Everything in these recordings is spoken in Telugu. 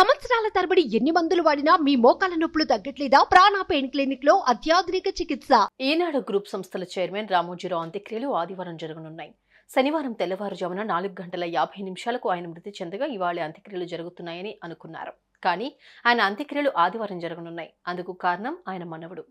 సంవత్సరాల తరబడి ఎన్ని మందులు వాడినా మీ మోకాల నొప్పులు తగ్గట్లేదా? ప్రాణ పెయిన్ క్లినిక్లో అత్యాధునిక చికిత్స. ఈనాడు గ్రూప్ సంస్థల చైర్మన్ రామోజీరావు అంత్యక్రియలు ఆదివారం జరగనున్నాయి. శనివారం తెల్లవారుజామున నాలుగు గంటల యాభై నిమిషాలకు ఆయన మృతి చెందగా ఇవాళ అంత్యక్రియలు జరుగుతున్నాయని అనుకున్నారు. కానీ ఆయన అంత్యక్రియలు ఆదివారం జరగనున్నాయి. అందుకు కారణం ఆయన మనవడు.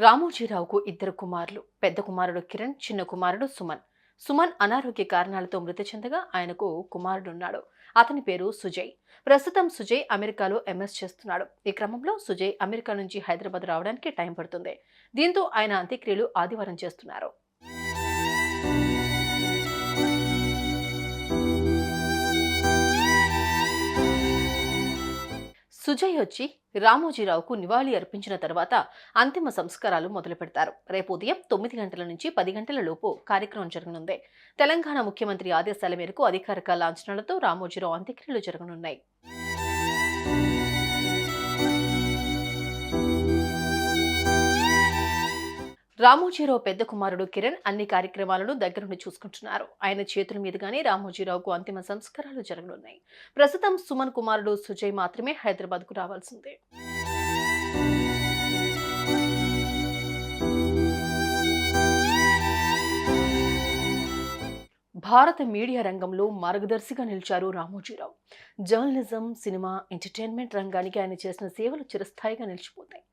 రామోజీరావుకు ఇద్దరు కుమారులు పెద్ద కుమారుడు కిరణ్ చిన్న కుమారుడు సుమన్. సుమన్ అనారోగ్య కారణాలతో మృతి చెందగా ఆయనకు కుమారుడున్నాడు. అతని పేరు సుజయ్. ప్రస్తుతం సుజయ్ అమెరికాలో ఎంఎస్ చేస్తున్నాడు. ఈ క్రమంలో సుజయ్ అమెరికా నుంచి హైదరాబాద్ రావడానికి టైం పడుతుంది. దీంతో ఆయన అంత్యక్రియలు ఆదివారం చేస్తున్నారు. సుజయ్ వచ్చి రామోజీరావుకు నివాళి అర్పించిన తర్వాత అంతిమ సంస్కారాలు మొదలు పెడతారు రేపు ఉదయం తొమ్మిది గంటల నుంచి పది గంటల లోపు కార్యక్రమం జరగనుంది. తెలంగాణ ముఖ్యమంత్రి ఆదేశాల మేరకు అధికారిక లాంఛనాలతో రామోజీరావు అంత్యక్రియలు జరగనున్నాయి. రామోజీరావు పెద్ద కుమారుడు కిరణ్ అన్ని కార్యక్రమాలను దగ్గరుండి చూసుకుంటున్నారు. ఆయన చేతుల మీదుగానే రామోజీరావుకు అంతిమ సంస్కారాలు జరగనున్నాయి. ప్రస్తుతం సుమన్ కుమారుడు సుజయ్ మాత్రమే హైదరాబాద్కు రావాల్సిందే. భారత మీడియా రంగంలో మార్గదర్శిగా నిలిచారు రామోజీరావు. జర్నలిజం సినిమా ఎంటర్టైన్మెంట్ రంగానికి ఆయన చేసిన సేవలు చిరస్థాయిగా నిలిచిపోతాయి.